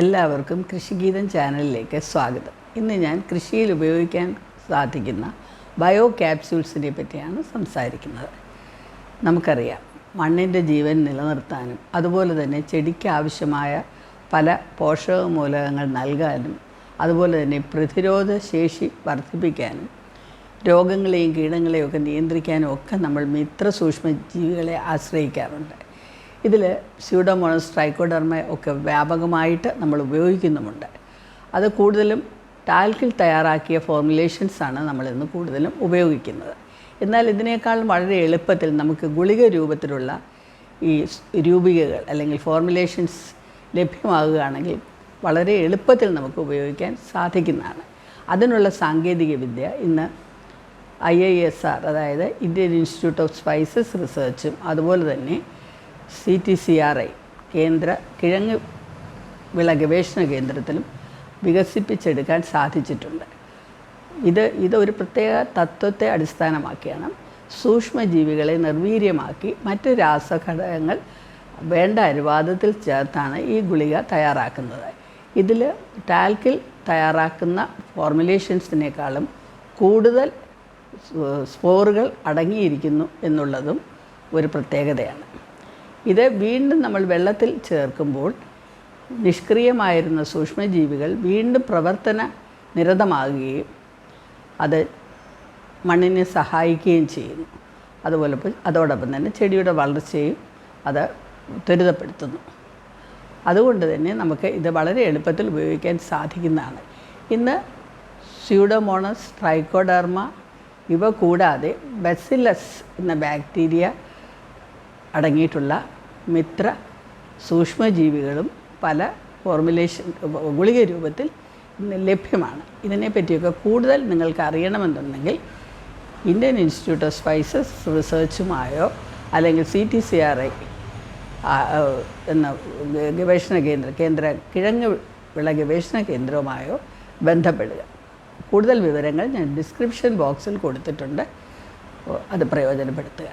എല്ലാവർക്കും കൃഷിഗീതം ചാനലിലേക്ക് സ്വാഗതം. ഇന്ന് ഞാൻ കൃഷിയിൽ ഉപയോഗിക്കാൻ സാധിക്കുന്ന ബയോ ക്യാപ്സ്യൂൾസിനെ പറ്റിയാണ് സംസാരിക്കുന്നത്. നമുക്കറിയാം മണ്ണിന്റെ ജീവൻ നിലനിർത്താനും അതുപോലെ തന്നെ ചെടിക്ക് ആവശ്യമായ പല പോഷക മൂലകങ്ങൾ നൽകാനും അതുപോലെ തന്നെ പ്രതിരോധ ശേഷി വർദ്ധിപ്പിക്കാനും രോഗങ്ങളെയും കീടങ്ങളെയും ഒക്കെ നിയന്ത്രിക്കാനും ഒക്കെ നമ്മൾ മിത്ര സൂക്ഷ്മജീവികളെ ആശ്രയിക്കാറുണ്ട്. ഇതിൽ സ്യൂഡോമോണസ് ട്രൈക്കോഡർമ ഒക്കെ വ്യാപകമായിട്ട് നമ്മൾ ഉപയോഗിക്കുന്നുമുണ്ട്. അത് കൂടുതലും ടാൽക്കിൽ തയ്യാറാക്കിയ ഫോർമുലേഷൻസാണ് നമ്മളിന്ന് കൂടുതലും ഉപയോഗിക്കുന്നത്. എന്നാൽ ഇതിനേക്കാൾ വളരെ എളുപ്പത്തിൽ നമുക്ക് ഗുളിക രൂപത്തിലുള്ള ഈ രൂപികകൾ അല്ലെങ്കിൽ ഫോർമുലേഷൻസ് ലഭ്യമാകുകയാണെങ്കിൽ വളരെ എളുപ്പത്തിൽ നമുക്ക് ഉപയോഗിക്കാൻ സാധിക്കുന്നതാണ്. അതിനുള്ള സാങ്കേതികവിദ്യ ഇന്ന് ഐ ഐ എസ് ആർ അതായത് ഇന്ത്യൻ ഇൻസ്റ്റിറ്റ്യൂട്ട് ഓഫ് സ്പൈസസ് റിസർച്ചും അതുപോലെ തന്നെ C T C R I കേന്ദ്ര കിഴങ്ങ് വിള ഗവേഷണ കേന്ദ്രത്തിലും വികസിപ്പിച്ചെടുക്കാൻ സാധിച്ചിട്ടുണ്ട്. ഇത് ഇതൊരു പ്രത്യേക തത്വത്തെ അടിസ്ഥാനമാക്കിയാണ്. സൂക്ഷ്മജീവികളെ നിർവീര്യമാക്കി മറ്റ് രാസഘടകങ്ങൾ വേണ്ട അനുവാദത്തിൽ ചേർത്താണ് ഈ ഗുളിക തയ്യാറാക്കുന്നത്. ഇതിൽ ടാൽക്കിൽ തയ്യാറാക്കുന്ന ഫോർമുലേഷൻസിനേക്കാളും കൂടുതൽ സ്പോറുകൾ അടങ്ങിയിരിക്കുന്നു എന്നുള്ളതും ഒരു പ്രത്യേകതയാണ്. ഇത് വീണ്ടും നമ്മൾ വെള്ളത്തിൽ ചേർക്കുമ്പോൾ നിഷ്ക്രിയമായിരുന്ന സൂക്ഷ്മജീവികൾ വീണ്ടും പ്രവർത്തന നിരതമാകുകയും അത് മണ്ണിനെ സഹായിക്കുകയും ചെയ്യുന്നു. അതുപോലെ അതോടൊപ്പം തന്നെ ചെടിയുടെ വളർച്ചയും അത് ത്വരിതപ്പെടുത്തുന്നു. അതുകൊണ്ട് തന്നെ നമുക്ക് ഇത് വളരെ എളുപ്പത്തിൽ ഉപയോഗിക്കാൻ സാധിക്കുന്നതാണ്. ഇന്ന് സ്യൂഡോമോണസ് ട്രൈക്കോഡർമ ഇവ കൂടാതെ ബെസിലസ് എന്ന ബാക്ടീരിയ അടങ്ങിയിട്ടുള്ള മിത്ര സൂക്ഷ്മജീവികളും പല ഫോർമുലേഷൻ ഗുളിക രൂപത്തിൽ ഇന്ന് ലഭ്യമാണ്. ഇതിനെപ്പറ്റിയൊക്കെ കൂടുതൽ നിങ്ങൾക്ക് അറിയണമെന്നുണ്ടെങ്കിൽ ഇന്ത്യൻ ഇൻസ്റ്റിറ്റ്യൂട്ട് ഓഫ് സ്പൈസസ് റിസർച്ചുമായോ അല്ലെങ്കിൽ C T C R I എന്ന ഗവേഷണ കേന്ദ്ര കേന്ദ്ര കിഴങ്ങ് വിള ഗവേഷണ കേന്ദ്രവുമായോ ബന്ധപ്പെടുക. കൂടുതൽ വിവരങ്ങൾ ഞാൻ ഡിസ്ക്രിപ്ഷൻ ബോക്സിൽ കൊടുത്തിട്ടുണ്ട്. അത് പ്രയോജനപ്പെടുത്തുക.